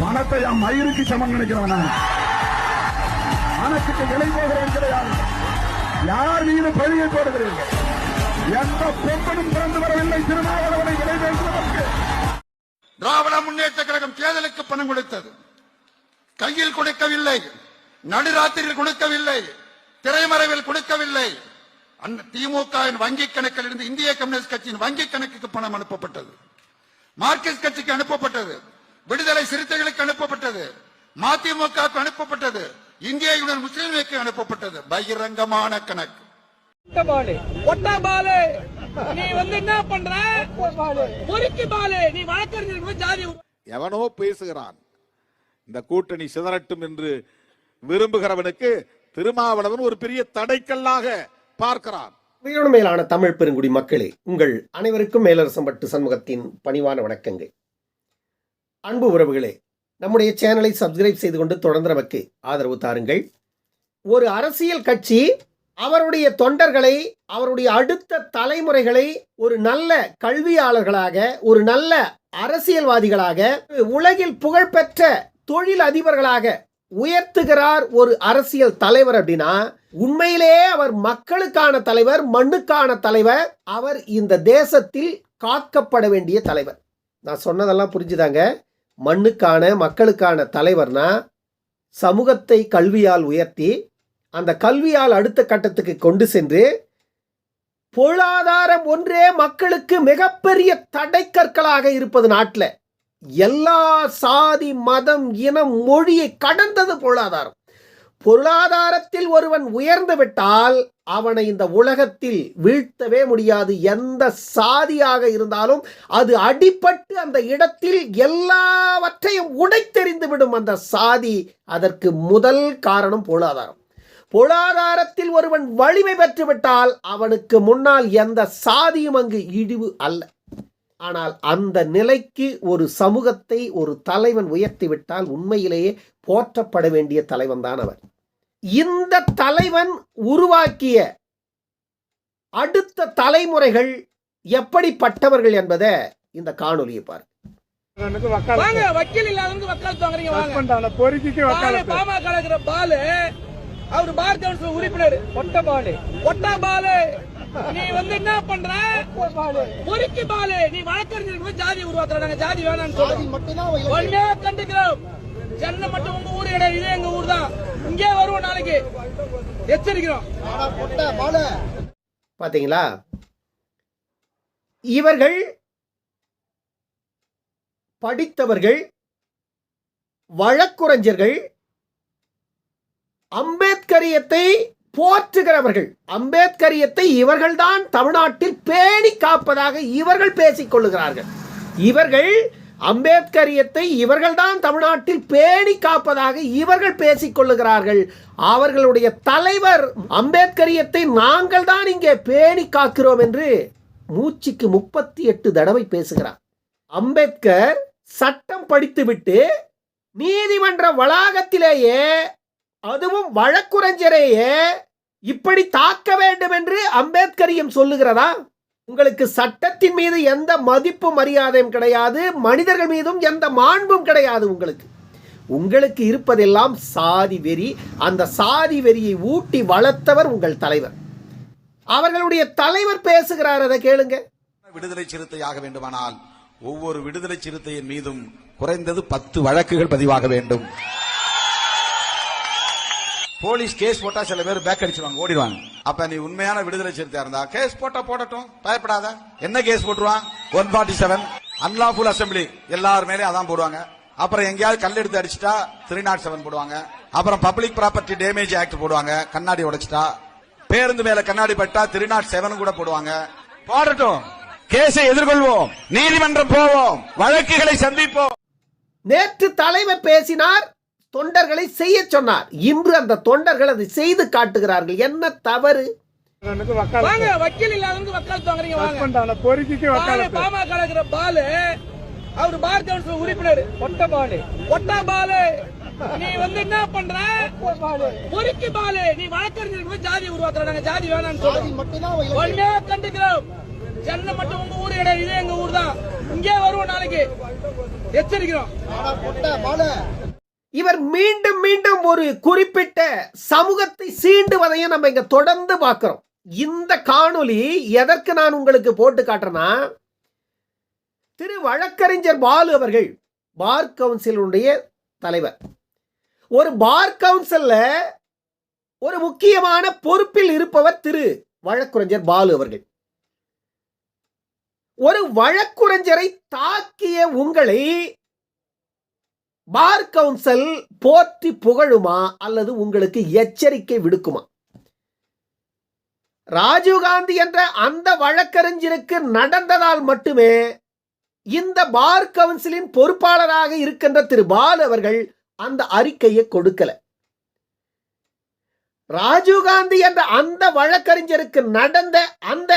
பணத்தை என் மயிருக்கு சமம் நினைக்கிறவன் நான். பணத்துக்கு விலை போகிறேன் கிடையாது யார் மீது பழியை போடுகிறீர்கள்? எந்த பொம்பனும் பிறந்து வரவில்லை. திருமாவளவனை விலை பேசுவதற்கு. திராவிட முன்னேற்ற கழகம் தேர்தலுக்கு பணம் கொடுத்தது. கையில் கொடுக்கவில்லை. நடுராத்திரியில் கொடுக்கவில்லை. திரைமறைவில் கொடுக்கவில்லை. திமுக திமுகவின் வங்கிக் கணக்கில் இருந்து இந்திய கம்யூனிஸ்ட் கட்சியின் வங்கிக் கணக்குக்கு பணம் அனுப்பப்பட்டது. மார்க்சிஸ்ட் கட்சிக்கு அனுப்பப்பட்டது. விடுதலை சிறுத்தைகளுக்கு அனுப்பப்பட்டது. மதிமுகவுக்கு அனுப்பப்பட்டது. இந்திய யூனியன் முஸ்லீம் லீக்கு அனுப்பப்பட்டது. பகிரங்கமான கணக்கு. ஒட்ட பாலு ஒட்ட பாலு நீ வந்து என்ன பண்ற? பொறுக்கி பாலு. நீ வழக்கறிஞருக்கு போய் ஜாதி உரு- எவனோ பேசுகிறான். இந்த கூட்டணி சிதறட்டும் என்று விரும்புகிறவனுக்கு திருமாவளவன் ஒரு பெரிய தடைக்கல்லாக பார்க்கிறான். உயிரோடு மேலான தமிழ் பெருங்குடி மக்களே உங்கள் அனைவருக்கும் மேலரசம்பட்டு சண்முகத்தின் பணிவான வணக்கங்கள். அன்பு உறவுகளே நம்முடைய சேனலை சப்ஸ்கிரைப் செய்து கொண்டு தொடர்ந்து நமக்கு ஆதரவு தாருங்கள். ஒரு அரசியல் கட்சி அவருடைய தொண்டர்களை அவருடைய அடுத்த தலைமுறைகளை ஒரு நல்ல கல்வியாளர்களாக ஒரு நல்ல அரசியல்வாதிகளாக உலகில் புகழ்பெற்ற தொழில் அதிபர்களாக உயர்த்துகிறார் ஒரு அரசியல் தலைவர் அப்படின்னா உண்மையிலேயே அவர் மக்களுக்கான தலைவர் மண்ணுக்கான தலைவர் அவர் இந்த தேசத்தில் காக்கப்பட வேண்டிய தலைவர். நான் சொன்னதெல்லாம் புரிஞ்சுதாங்க. மண்ணுக்கான மக்களுக்கான தலைவர்னா சமூகத்தை கல்வியால் உயர்த்தி அந்த கல்வியால் அடுத்த கட்டத்துக்கு கொண்டு சென்று பொருளாதாரம் ஒன்றே மக்களுக்கு மிகப்பெரிய தடைக்கற்களாக இருப்பது நாட்டில். எல்லா சாதி மதம் இனம் மொழியை கடந்தது பொருளாதாரம். பொருளாதாரத்தில் ஒருவன் உயர்ந்து விட்டால் அவனை இந்த உலகத்தில் வீழ்த்தவே முடியாது. எந்த சாதியாக இருந்தாலும் அது அடிபட்டு அந்த இடத்தில் எல்லாவற்றையும் உடைத்தெறிந்து விடும் அந்த சாதி அதற்கு முதல் காரணம் பொருளாதாரம். பொருளாதாரத்தில் ஒருவன் வலிமை பெற்றுவிட்டால் அவனுக்கு முன்னால் எந்த சாதியும் அங்கு இழிவு அல்ல. ஆனால் அந்த நிலைக்கு ஒரு சமூகத்தை ஒரு தலைவன் உயர்த்திவிட்டால் உண்மையிலேயே போற்றப்பட வேண்டிய தலைவன் தான் அவர். இந்த தலைவன் உருவாக்கிய அடுத்த தலைமுறைகள் எப்படிப்பட்டவர்கள் என்பதை இந்த காணொலியை பாரு வாங்க வக்கீல் இல்லாதவங்க வக்காலத்து வாங்குறீங்க வாங்க. பாலு பாமக இருக்கிற பாலு அவர் பார் கவுன்சில் உறுப்பினர் ஒட்ட பாலு. ஒட்ட பாலு. நீ வந்து என்ன பண்ற? பொறுக்கி பாலு. நீ வழக்கறிஞருக்கு போய் ஜாதி உருவாக்குற நாங்க ஜாதி வேணாம்னு சொல்றோம். ஒன்னே கண்டிக்கிறோம். சென்னை மட்டும் உங்க ஊரு கிடையாது இது எங்க ஊர் தான். இங்கே வருவோம் நாளைக்கு. எச்சரிக்கிறோம். பாத்தீங்களா? இவர்கள் படித்தவர்கள் வழக்குரைஞர்கள் அம்பேத்கரியத்தை போற்றுகிறவர்கள். அம்பேத்கரியத்தை இவர்கள்தான் தமிழ்நாட்டில் பேணி காப்பதாக இவர்கள் பேசிக் கொள்ளுகிறார்கள். இவர்கள் அம்பேத்கரியத்தை இவர்கள்தான் தமிழ்நாட்டில் பேணி காப்பதாக இவர்கள் பேசிக் கொள்ளுகிறார்கள். அவர்களுடைய தலைவர் அம்பேத்கரியத்தை நாங்கள் தான் இங்கே பேணி காக்கிறோம் என்று மூச்சுக்கு முப்பத்தி எட்டு தடவை பேசுகிறார். அம்பேத்கர் சட்டம் படித்துவிட்டு நீதிமன்ற வளாகத்திலேயே அதுவும் வழக்குரைஞரையே இப்படி தாக்க வேண்டும் என்று அம்பேத்கரியம் சொல்லுகிறதா? உங்களுக்கு சட்டத்தின் மீது எந்த மதிப்பு மரியாதையும் கிடையாது மனிதர்கள் மீதும் எந்த மாண்பும் கிடையாது உங்களுக்கு. உங்களுக்கு இருப்பதெல்லாம் சாதி வெறி அந்த சாதி வெறியை ஊட்டி வளர்த்தவர் உங்கள் தலைவர். அவர்களுடைய தலைவர் பேசுகிறார் அதை கேளுங்க. விடுதலை சிறுத்தையாக வேண்டுமானால் ஒவ்வொரு விடுதலை சிறுத்தையின் மீதும் குறைந்தது பத்து வழக்குகள் பதிவாக வேண்டும். போலீஸ் கேஸ் போட்டா சில பேர் பேக் அடிச்சிருவாங்க ஓடிடுவாங்க. அப்ப நீ உண்மையான விடுதலை சிறுத்தையா இருந்தா கேஸ் போட்டா போடட்டும் பயப்படாத. என்ன கேஸ் போட்டுருவான்? One forty seven unlawful assembly எல்லார் மேலயும் அதான் போடுவாங்க. அப்புறம் எங்கேயாவது கல் எடுத்து அடிச்சிட்டா த்ரீ நாட் செவன் போடுவாங்க. அப்புறம் பப்ளிக் ப்ராப்பர்ட்டி டேமேஜ் ஆக்ட் போடுவாங்க கண்ணாடி உடைச்சிட்டா. பேருந்து மேல கண்ணாடி பட்டா த்ரீ நாட் செவன் கூட போடுவாங்க. போடட்டும். கேஸை எதிர்கொள்வோம். நீதிமன்றம் போவோம். வழக்குகளை சந்திப்போம். நேற்று தலைவர் பேசினார் தொண்டர்களை செய்ய சொன்னார். இன்று அந்த தொண்டர்கள் அதை செய்து காட்டுகிறார்கள். என்ன தவறு? வாங்க வக்கீல் இல்லாதவங்க வக்காலத்து வாங்குறீங்க வாங்க. பாலு பாமக இருக்கிற பாலு அவர் பார் கவுன்சில் உறுப்பினர். ஒட்ட பாலு. ஒட்ட பாலு. நீ வந்து என்ன பண்ற? பொறுக்கி பாலு. நீ வழக்கறிஞருக்கு போய் ஜாதி உருவாக்குற நாங்க ஜாதி வேணாம்னு சொல்றோம். ஒன்னே கண்டிக்கிறோம். சென்னை மட்டும் உங்க ஊரு கிடையாது இது எங்க ஊர் தான் இங்கே வருவோம் நாளைக்கு. எச்சரிக்கிறோம். இவர் மீண்டும் மீண்டும் ஒரு குறிப்பிட்ட சமூகத்தை சீண்டுவதையும் நம்ம இங்க தொடர்ந்து பார்க்கிறோம். இந்த காணொலி எதற்கு நான் உங்களுக்கு போட்டு காட்டுறேன்னா திரு வழக்கறிஞர் பாலு அவர்கள் பார் கவுன்சிலுடைய தலைவர். ஒரு பார் கவுன்சில்ல ஒரு முக்கியமான பொறுப்பில் இருப்பவர் திரு வழக்குரைஞர் பாலு அவர்கள். ஒரு வழக்குரைஞரை தாக்கிய உங்களை பார் கவுன்சில் போற்றி புகழுமா அல்லது உங்களுக்கு எச்சரிக்கை விடுக்குமா? ராஜீவ்காந்தி என்ற அந்த வழக்கறிஞருக்கு நடந்ததால் மட்டுமே இந்த பார் கவுன்சிலின் பொறுப்பாளராக இருக்கின்ற திரு பால் அவர்கள் அந்த அறிக்கையை கொடுக்கல. ராஜீவ்காந்தி என்ற அந்த வழக்கறிஞருக்கு நடந்த அந்த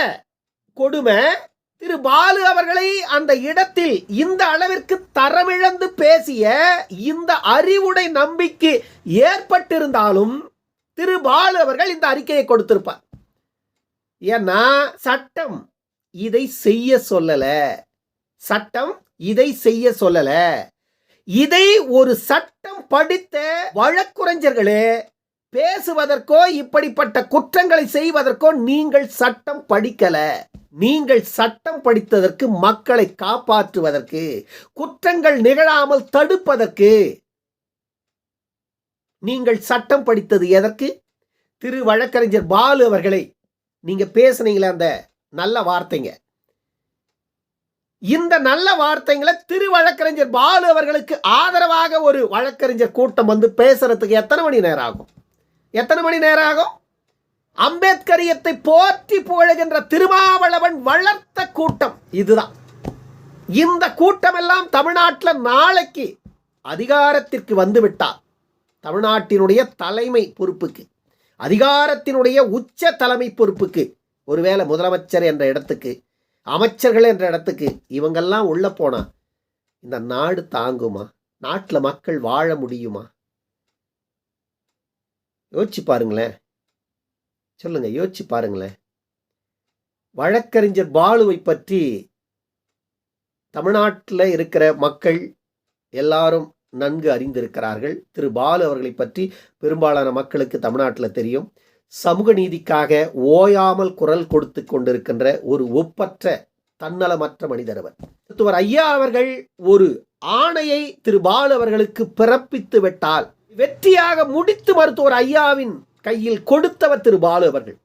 கொடுமை திரு பாலு அவர்களை அந்த இடத்தில் இந்த அளவிற்கு தரமிழந்து பேசிய இந்த அறிவுடை நம்பிக்கை ஏற்பட்டிருந்தாலும் திரு பாலு அவர்கள் இந்த அறிக்கையை கொடுத்திருப்பார். ஏன்னா சட்டம் இதை செய்ய சொல்லல. சட்டம் இதை செய்ய சொல்லல. இதை ஒரு சட்டம் படித்த வழக்குரைஞர்களே பேசுவதற்கோ இப்படிப்பட்ட குற்றங்களை செய்வதற்கோ நீங்கள் சட்டம் படிக்கல. நீங்கள் சட்டம் படித்ததற்கு மக்களை காப்பாற்றுவதற்கு குற்றங்கள் நிகழாமல் தடுப்பதற்கு நீங்கள் சட்டம் படித்தது எதற்கு? திரு. வழக்கறிஞர் பாலு அவர்களை நீங்க பேசுனீங்களே அந்த நல்ல வார்த்தைங்க. இந்த நல்ல வார்த்தைங்களை திரு. வழக்கறிஞர் பாலு அவர்களுக்கு ஆதரவாக ஒரு வழக்கறிஞர் கூட்டம் வந்து பேசுறதுக்கு எத்தனை மணி நேரம் ஆகும்? எத்தனை மணி நேரம் ஆகும்? அம்பேத்கரியத்தை போற்றி புகழுகின்ற திருமாவளவன் வளர்த்த கூட்டம் இதுதான். இந்த கூட்டம் எல்லாம் தமிழ்நாட்டில் நாளைக்கு அதிகாரத்திற்கு வந்துவிட்டார் தமிழ்நாட்டினுடைய தலைமை பொறுப்புக்கு அதிகாரத்தினுடைய உச்ச தலைமை பொறுப்புக்கு ஒருவேளை முதலமைச்சர் என்ற இடத்துக்கு அமைச்சர்கள் என்ற இடத்துக்கு இவங்கெல்லாம் உள்ள போனா இந்த நாடு தாங்குமா? நாட்டில் மக்கள் வாழ முடியுமா? யோசிச்சு பாருங்களேன். சொல்லுங்க யோசிச்சு பாருங்களேன். வழக்கறிஞர் பாலுவை பற்றி தமிழ்நாட்டில் இருக்கிற மக்கள் எல்லாரும் நன்கு அறிந்திருக்கிறார்கள். திரு பாலு அவர்களை பற்றி பெரும்பாலான மக்களுக்கு தமிழ்நாட்டில் தெரியும். சமூக நீதிக்காக ஓயாமல் குரல் கொடுத்து கொண்டிருக்கின்ற ஒரு ஒப்பற்ற தன்னலமற்ற மனிதர் அவர். மருத்துவர் ஐயா அவர்கள் ஒரு ஆணையை திரு பாலு அவர்களுக்கு பிறப்பித்து விட்டால் வெற்றியாக முடித்து மருத்துவர் ஐயாவின் கையில் கொடுத்தவர் திரு பாலு அவர்கள்.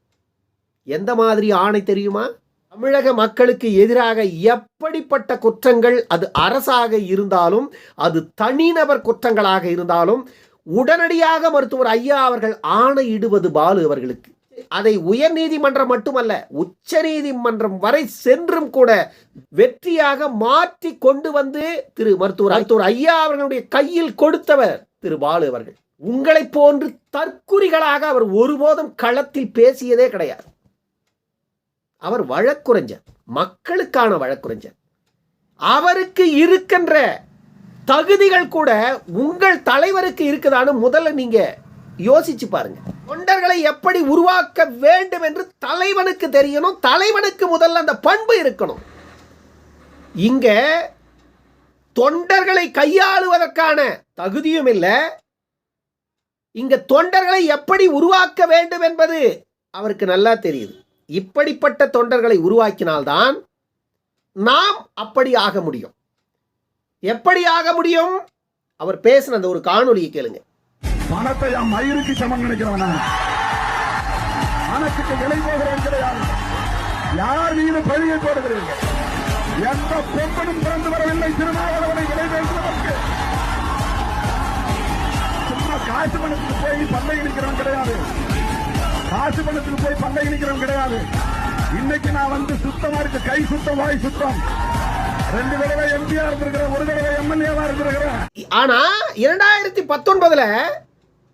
எந்த மாதிரி ஆணை தெரியுமா? தமிழக மக்களுக்கு எதிராக எப்படிப்பட்ட குற்றங்கள் அது அரசாக இருந்தாலும் அது தனிநபர் குற்றங்களாக இருந்தாலும் உடனடியாக மருத்துவர் ஐயா அவர்கள் ஆணையிடுவது பாலு அவர்களுக்கு. அதை உயர் நீதிமன்றம் மட்டுமல்ல உச்ச நீதிமன்றம் வரை சென்றும் கூட வெற்றியாக மாற்றி கொண்டு வந்து திரு மருத்துவர் மருத்துவர் ஐயா அவர்களுடைய கையில் கொடுத்தவர் திரு பாலு அவர்கள். உங்களைப் போன்று தற்குறிகளாக அவர் ஒருபோதும் களத்தில் பேசியதே கிடையாது. அவர் வழக்குரைஞர் மக்களுக்கான வழக்குரைஞர். அவருக்கு இருக்கின்ற தகுதிகள் கூட உங்கள் தலைவருக்கு இருக்குதான்னு முதல்ல நீங்க யோசிச்சு பாருங்க. தொண்டர்களை எப்படி உருவாக்க வேண்டும் என்று தலைவனுக்கு தெரியணும் தலைவனுக்கு முதல்ல அந்த பண்பு இருக்கணும். இங்க தொண்டர்களை கையாளுவதற்கான தகுதியும் இல்லை இங்க தொண்டர்களை எப்படி உருவாக்க வேண்டும் என்பது அவருக்கு நல்லா தெரியுது. இப்படிப்பட்ட தொண்டர்களை உருவாக்கினால்தான் நாம் அப்படி ஆக முடியும். எப்படி ஆக முடியும்? அவர் பேசின அந்த ஒரு காணொலியை கேளுங்க. பணத்தை என் மயிருக்கு சமம் நினைக்கிறவன பணத்துக்கு விலை கிடையாது. யார் மீது பழியை போடுகிறீர்கள்? எந்த பொம்பனும் பிறந்து வரவில்லை. திருமாவளவனை விலை பேசுவதற்கு காசு பணத்துக்கு போய் பண்டை இணைக்கிறவன் கிடையாது. காசு பணத்துக்கு போய் பண்டை இணைக்கிறவன் கிடையாது. இன்னைக்கு நான் வந்து சுத்தமா இருக்கு. கை சுத்தம் வாய் சுத்தம். ரெண்டு தடவை எம்பியா இருந்திருக்கிறேன் ஒரு தடவை எம்எல்ஏவா இருந்திருக்கிறேன். ஆனா இரண்டாயிரத்தி பத்தொன்பதுல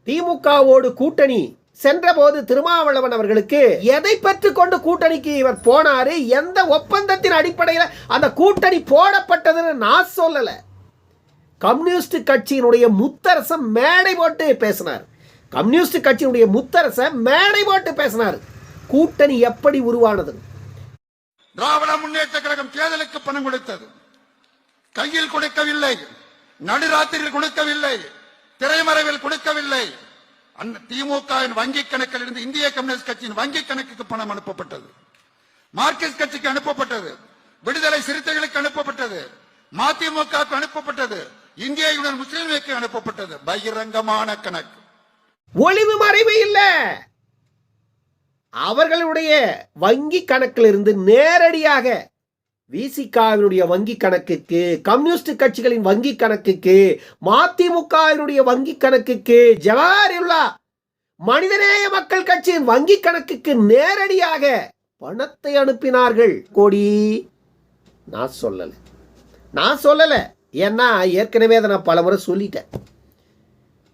திமுகவோடு கூட்டணி சென்றபோது திருமாவளவன் அவர்களுக்கு எதை பெற்றுக் கொண்டு கூட்டணிக்கு இவர் போனாரு? எந்த ஒப்பந்தத்தின் அடிப்படையில் அந்த கூட்டணி போடப்பட்டதுன்னு நான் சொல்லலை. கம்யூனிஸ்ட் கட்சியினுடைய முத்தரசன் மேடை போட்டு பேசினார். கம்யூனிஸ்ட் கட்சியினுடைய முத்தரசை மேடை போட்டு பேசினார். கூட்டணி எப்படி உருவானது? திராவிட முன்னேற்ற கழகம் தேர்தலுக்கு பணம் கொடுத்தது. கையில் கொடுக்கவில்லை. நடுராத்திரியில் கொடுக்கவில்லை. திரைமறைவில் கொடுக்கவில்லை. அந்த திமுகவின் வங்கி கணக்கில் இருந்து இந்திய கம்யூனிஸ்ட் கட்சியின் வங்கி கணக்குக்கு பணம் அனுப்பப்பட்டது. மார்க்சிஸ்ட் கட்சிக்கு அனுப்பப்பட்டது. விடுதலை சிறுத்தைகளுக்கு அனுப்பப்பட்டது. மதிமுகவுக்கு அனுப்பப்பட்டது. இந்தியாவுடன் யூனியன் அனுப்பப்பட்டது. பகிரங்கமான கணக்கு. ஒளிவு மறைவு இல்ல. அவர்களுடைய வங்கி கணக்கிலிருந்து நேரடியாக விசிகாவினுடைய வங்கி கணக்குக்கு கம்யூனிஸ்ட் கட்சிகளின் வங்கி கணக்குக்கு மதிமுகவினுடைய வங்கி கணக்குக்கு ஜவஹர்லா மனிதநேய மக்கள் கட்சியின் வங்கி கணக்குக்கு நேரடியாக பணத்தை அனுப்பினார்கள். கோடி. நான் சொல்லலை. நான் சொல்லலை. ஏன்னா ஏற்கனவே அதை நான் பலமுறை சொல்லிட்டேன்.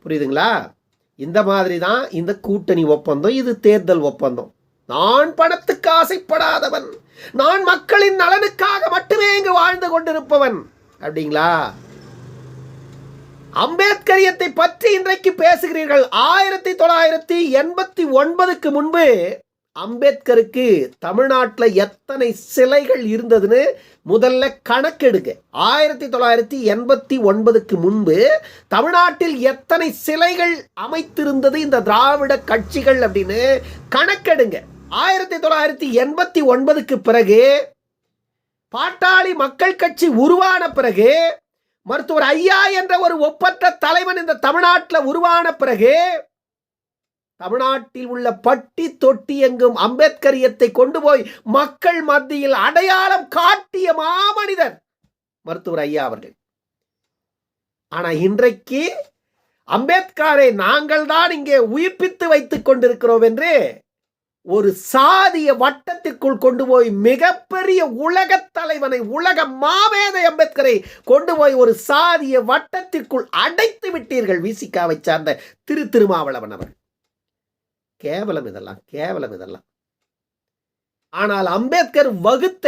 புரியுதுங்களா? இந்த மாதிரி தான் இந்த கூட்டணி ஒப்பந்தம் இது தேர்தல் ஒப்பந்தம். நான் பணத்துக்கு ஆசைப்படாதவன். நான் மக்களின் நலனுக்காக மட்டுமே இங்கு வாழ்ந்து கொண்டிருப்பவன். அப்படிங்களா? அம்பேத்கரியத்தை பற்றி இன்றைக்கு பேசுகிறீர்கள். ஆயிரத்தி தொள்ளாயிரத்தி எண்பத்தி ஒன்பதுக்கு முன்பு அம்பேத்கருக்கு தமிழ்நாட்டில் எத்தனை சிலைகள் இருந்ததுன்னு முதல்ல கணக்கெடுங்க. ஆயிரத்தி தொள்ளாயிரத்தி எண்பத்தி ஒன்பதுக்கு முன்பு தமிழ்நாட்டில் எத்தனை சிலைகள் அமைத்திருந்தது இந்த திராவிட கட்சிகள் அப்படின்னு கணக்கெடுங்க. ஆயிரத்தி தொள்ளாயிரத்தி எண்பத்தி ஒன்பதுக்கு பிறகு பாட்டாளி மக்கள் கட்சி உருவான பிறகு மருத்துவர் ஐயா என்ற ஒரு ஒப்பற்ற தலைவன் இந்த தமிழ்நாட்டில் உருவான பிறகு தமிழ்நாட்டில் உள்ள பட்டி தொட்டி எங்கும் அம்பேத்கரியத்தை கொண்டு போய் மக்கள் மத்தியில் அடையாளம் காட்டிய மாமனிதர் மருத்துவர் ஐயா அவர்கள். ஆனா இன்றைக்கு அம்பேத்கரை நாங்கள் தான் இங்கே உயிர்ப்பித்து வைத்துக் கொண்டிருக்கிறோம் என்று ஒரு சாதிய வட்டத்திற்குள் கொண்டு போய் மிகப்பெரிய உலக தலைவனை உலக மாமேதை அம்பேத்கரை கொண்டு போய் ஒரு சாதிய வட்டத்திற்குள் அடைத்து விட்டீர்கள் விசிகாவை சார்ந்த திரு. திருமாவளவன் அவர்கள். கேவலம் இதெல்லாம் கேவலம் இதெல்லாம். ஆனால் அம்பேத்கர் வகுத்த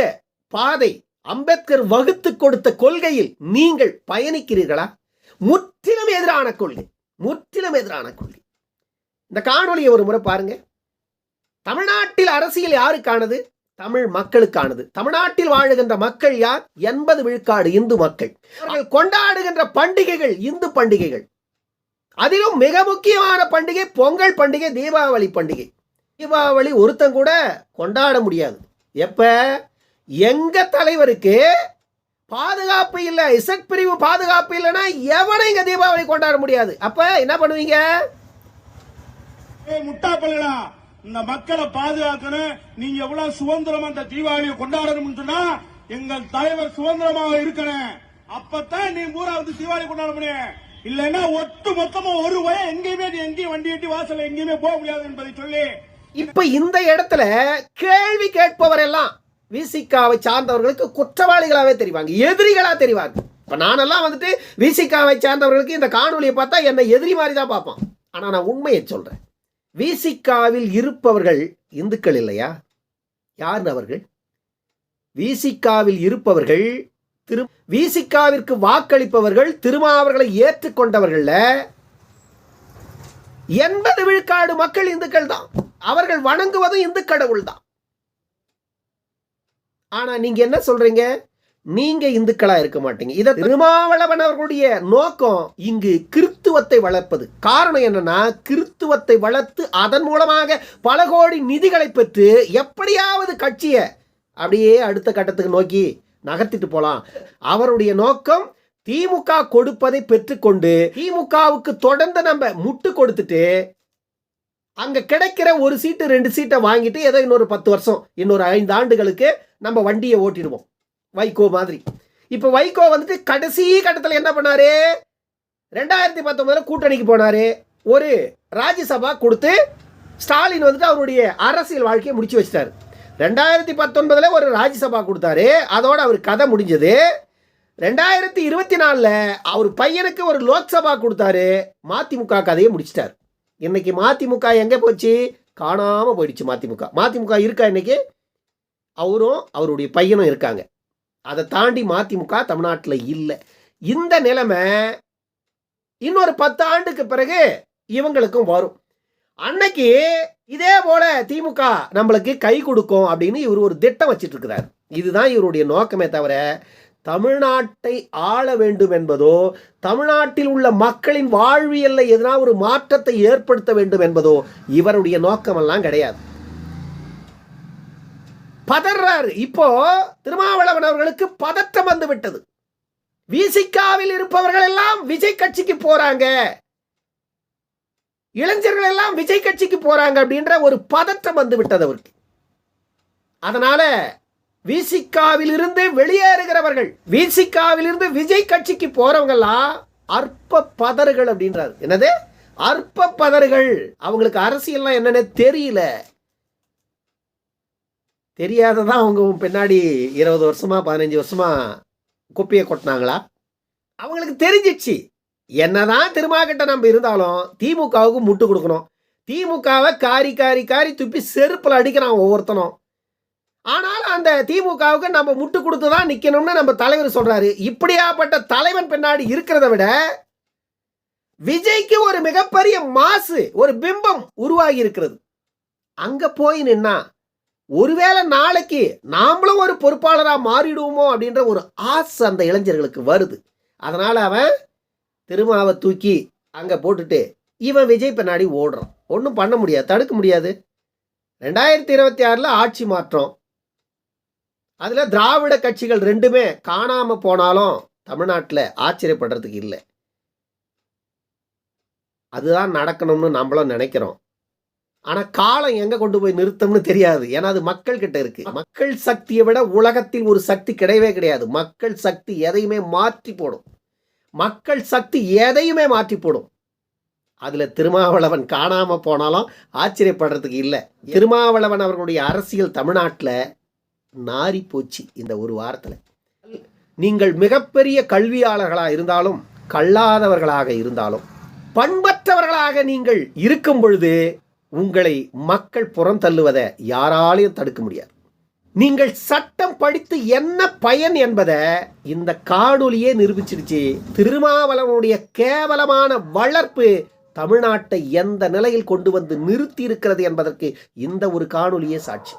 பாதை அம்பேத்கர் வகுத்து கொடுத்த கொள்கையில் நீங்கள் பயணிக்கிறீர்களா? முற்றிலும் எதிரான கொள்கை முற்றிலும் எதிரான கொள்கை. இந்த காணொளியை ஒரு முறை பாருங்க. தமிழ்நாட்டில் அரசியல் யாருக்கானது? தமிழ் மக்களுக்கானது. தமிழ்நாட்டில் வாழுகின்ற மக்கள் யார்? எண்பது விழுக்காடு இந்து மக்கள். அவர்கள் கொண்டாடுகின்ற பண்டிகைகள் இந்து பண்டிகைகள். அதிலும் மிக முக்கியமான பண்டிகை பொங்கல் பண்டிகை தீபாவளி பண்டிகை. தீபாவளி ஒருத்தன் கூட கொண்டாட முடியாது. எப்ப? எங்க தலைவருக்கு பாதுகாப்பு இல்லை இசட் பிரிவு பாதுகாப்பு இல்லைன்னா எவனை இங்க தீபாவளி கொண்டாட முடியாது? அப்ப என்ன பண்ணுவீங்க? முட்டாப்பல்களா இந்த மக்களை பாதுகாக்கணும். நீங்க எவ்வளவு சுதந்திரமா இந்த தீபாவளியை கொண்டாடணும்னு சொன்னா எங்கள் தலைவர் சுதந்திரமாக இருக்கணும். அப்பத்தான் நீ பூரா வந்து தீபாவளி கொண்டாட முடியும். இல்லைன்னா ஒட்டு மொத்தமா ஒரு வய எங்கேயுமே எங்கேயும் வண்டி எட்டி வாசல் எங்கேயுமே போக முடியாது என்பதை சொல்லி இப்ப இந்த இடத்துல கேள்வி கேட்பவர் எல்லாம் விசிகாவை சார்ந்தவர்களுக்கு குற்றவாளிகளாவே தெரிவாங்க எதிரிகளா தெரிவாங்க. இப்ப நானெல்லாம் வந்துட்டு விசிகாவை சார்ந்தவர்களுக்கு இந்த காணொலியை பார்த்தா என்னை எதிரி மாதிரி தான் பார்ப்பான். ஆனா நான் உண்மையை சொல்றேன். விசிகாவில் இருப்பவர்கள் இந்துக்கள் இல்லையா? யார் அவர்கள்? விசிகாவில் இருப்பவர்கள் திரு விசிகாவிற்கு வாக்களிப்பவர்கள் திருமாவர்களை ஏற்றுக்கொண்டவர்களில் எண்பது விழுக்காடு மக்கள் இந்துக்கள் தான். அவர்கள் வணங்குவதும் இந்து கடவுள் தான். ஆனா நீங்க என்ன சொல்றீங்க? நீங்க இந்துக்களா இருக்க மாட்டீங்க. இத திருமாவளவன் அவர்களுடைய நோக்கம் இங்கு கிறித்துவத்தை வளர்ப்பது. காரணம் என்னன்னா கிறித்துவத்தை வளர்த்து அதன் மூலமாக பல கோடி நிதிகளை பெற்று எப்படியாவது கட்சியை அப்படியே அடுத்த கட்டத்துக்கு நோக்கி நகர்த்திட்டு போலாம். அவருடைய நோக்கம் திமுக கொடுப்பதை பெற்றுக்கொண்டு திமுகவுக்கு தொடர்ந்து நம்ம முட்டு கொடுத்துட்டு அங்க கிடைக்கிற ஒரு சீட்டு ரெண்டு சீட்டை வாங்கிட்டு ஏதோ இன்னொரு பத்து வருஷம் இன்னொரு ஐந்து ஆண்டுகளுக்கு நம்ம வண்டியை ஓட்டிடுவோம். வைகோ மாதிரி. இப்போ வைகோ வந்துட்டு கடைசி கட்டத்தில் என்ன பண்ணாரு? ரெண்டாயிரத்தி பத்தொன்பதுல கூட்டணிக்கு போனாரு. ஒரு ராஜ்யசபா கொடுத்து ஸ்டாலின் வந்துட்டு அவருடைய அரசியல் வாழ்க்கையை முடிச்சு வச்சிட்டாரு. ரெண்டாயிரத்தி பத்தொன்பதில் ஒரு ராஜ்யசபா கொடுத்தாரு. அதோடு அவர் கதை முடிஞ்சது. ரெண்டாயிரத்தி இருபத்தி நாலில் அவர் பையனுக்கு ஒரு லோக்சபா கொடுத்தாரு. மதிமுக கதையை முடிச்சிட்டார். இன்னைக்கு மதிமுக எங்கே போச்சு? காணாமல் போயிடுச்சு மதிமுக. மதிமுக இருக்கா இன்னைக்கு? அவரும் அவருடைய பையனும் இருக்காங்க. அதை தாண்டி மதிமுக தமிழ்நாட்டில் இல்லை. இந்த நிலைமை இன்னொரு பத்து ஆண்டுக்கு பிறகு இவங்களுக்கும் வரும். அன்னைக்கு இதே போல திமுக நம்மளுக்கு கை கொடுக்கும் அப்படின்னு இவர் ஒரு திட்டம் வச்சிட்டு இருக்கிறார் இதுதான் இவருடைய நோக்கமே தவிர தமிழ்நாட்டை ஆள வேண்டும் என்பதோ தமிழ்நாட்டில் உள்ள மக்களின் வாழ்வியல்ல எதனா ஒரு மாற்றத்தை ஏற்படுத்த வேண்டும் என்பதோ இவருடைய நோக்கமெல்லாம் கிடையாது. பதறாரு. இப்போ திருமாவளவன் அவர்களுக்கு பதற்றம் வந்து விட்டது விசிகாவில் இருப்பவர்கள் எல்லாம் விஜய் கட்சிக்கு போறாங்க. இளைஞர்கள் எல்லாம் விஜய் கட்சிக்கு போறாங்க அப்படின்ற ஒரு பதற்றம் வந்து விட்டது அவருக்கு. அதனால விசிகாவில் இருந்து வெளியேறுகிறவர்கள் விசிகாவில் இருந்து விஜய் கட்சிக்கு போறவங்கெல்லாம் அற்ப பதறுகள் அப்படின்றாரு. என்னது? அற்ப பதறுகள். அவங்களுக்கு அரசியல்லாம் என்னன்னு தெரியல. தெரியாததான் அவங்க பின்னாடி இருபது வருஷமா பதினஞ்சு வருஷமா குப்பையை கொட்டினாங்களா? அவங்களுக்கு தெரிஞ்சிச்சு. என்னதான் திருமாக்கிட்ட நம்ம இருந்தாலும் திமுகவுக்கு முட்டு கொடுக்கணும். திமுகவை காரி காரி காரி துப்பி செருப்பில் அடிக்கிறான் ஒவ்வொருத்தனும். ஆனாலும் அந்த திமுகவுக்கு நம்ம முட்டு கொடுத்து தான் நிற்கணும்னு நம்ம தலைவர் சொல்கிறாரு இப்படியாப்பட்ட தலைவன் பின்னாடி இருக்கிறத விட விஜய்க்கு ஒரு மிகப்பெரிய மாசு ஒரு பிம்பம் உருவாகி இருக்கிறது. அங்கே போய் நின்னா ஒருவேளை நாளைக்கு நாமளும் ஒரு பொறுப்பாளராக மாறிடுவோமோ அப்படின்ற ஒரு ஆசை அந்த இளைஞர்களுக்கு வருது. அதனால் அவன் திருமாவை தூக்கி அங்கே போட்டுட்டு இவன் விஜய் பின்னாடி ஓடுறான். ஒன்றும் பண்ண முடியாது. தடுக்க முடியாது. ரெண்டாயிரத்தி இருபத்தி ஆறில் ஆட்சி மாற்றம். அதில் திராவிட கட்சிகள் ரெண்டுமே காணாமல் போனாலும் தமிழ்நாட்டில் ஆச்சரியப்படுறதுக்கு இல்லை. அதுதான் நடக்கணும்னு நம்மளும் நினைக்கிறோம். ஆனா காலம் எங்க கொண்டு போய் நிறுத்தம்னு தெரியாது. ஏன்னா அது மக்கள் கிட்ட இருக்கு. மக்கள் சக்தியை விட உலகத்தில் ஒரு சக்தி கிடையவே கிடையாது. மக்கள் சக்தி எதையுமே மாற்றி போடும். மக்கள் சக்தி எதையுமே மாற்றி போடும் அதில் திருமாவளவன் காணாமல் போனாலும் ஆச்சரியப்படுறதுக்கு இல்லை. திருமாவளவன் அவர்களுடைய அரசியல் தமிழ்நாட்டில் நாரி போச்சு இந்த ஒரு வாரத்தில். நீங்கள் மிகப்பெரிய கல்வியாளர்களாக இருந்தாலும் கல்லாதவர்களாக இருந்தாலும் பண்பற்றவர்களாக நீங்கள் இருக்கும் பொழுது உங்களை மக்கள் புறம் தள்ளுவதை யாராலையும் தடுக்க முடியாது. நீங்கள் சட்டம் படித்து என்ன பயன் என்பதை இந்த காணொலியே நிரூபிச்சிருச்சு திருமாவளவனுடைய கேவலமான வளர்ப்பு தமிழ்நாட்டை எந்த நிலையில் கொண்டு வந்து நிறுத்தி இருக்கிறது என்பதற்கு இந்த ஒரு காணொலியே சாட்சி.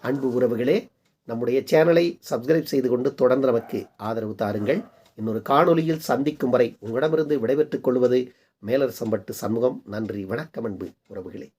அன்பு உறவுகளே நம்முடைய சேனலை சப்ஸ்கிரைப் செய்து கொண்டு தொடர்ந்து நமக்கு ஆதரவு தாருங்கள். இன்னொரு காணொலியில் சந்திக்கும் வரை உங்களிடமிருந்து விடைபெற்றுக் கொள்வது மேலரசம்பட்டு சண்முகம். நன்றி வணக்கம் அன்பு உறவுகளே.